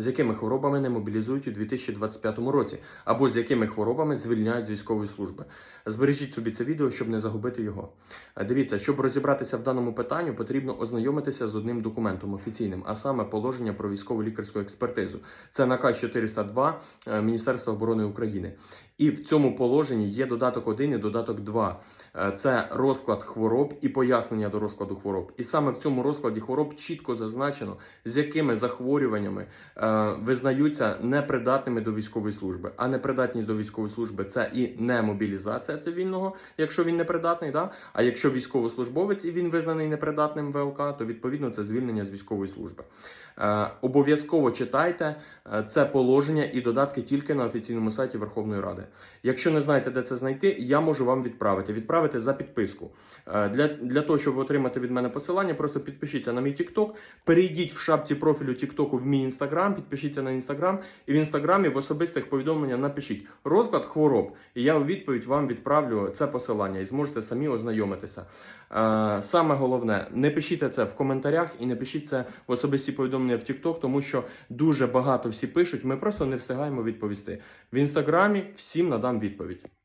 з якими хворобами не мобілізують у 2025 році, або з якими хворобами звільняють з військової служби. Збережіть собі це відео, щоб не загубити його. Е, Дивіться, щоб розібратися в даному питанню, потрібно ознайомитися з одним документом офіційним, а саме положення про військову лікарську експертизу. Це наказ 402 е, Міністерства оборони України. І в цьому положенні є додаток 1 і додаток 2. Е, Це розклад хвороб і пояснення до розкладу хвороб. І саме в цьому розкладі хвороб чітко зазначено, з якими захворюваннями визнаються непридатними до військової служби. А непридатність до військової служби це і не мобілізація цивільного, якщо він непридатний. Да? А якщо військовослужбовець і він визнаний непридатним ВЛК, то відповідно це звільнення з військової служби. Е, обов'язково читайте е, це положення і додатки тільки на офіційному сайті Верховної Ради. Якщо не знаєте, де це знайти, я можу вам відправити. Відправити за підписку. Е, Для, для того, щоб отримати від мене посилання, просто підпишіться на мій TikTok, перейдіть в шапці профілю TikTok в мій інстаграм, підпишіться на інстаграм, і в інстаграмі в особистих повідомленнях напишіть розклад хвороб, і я у відповідь вам відправлю це посилання і зможете самі ознайомитися. Е, Саме головне, не пишіть це в коментарях і не пишіть це в особисті повідомлення в TikTok, тому що дуже багато всі пишуть. Ми просто не встигаємо відповісти. В інстаграмі всім надам відповідь.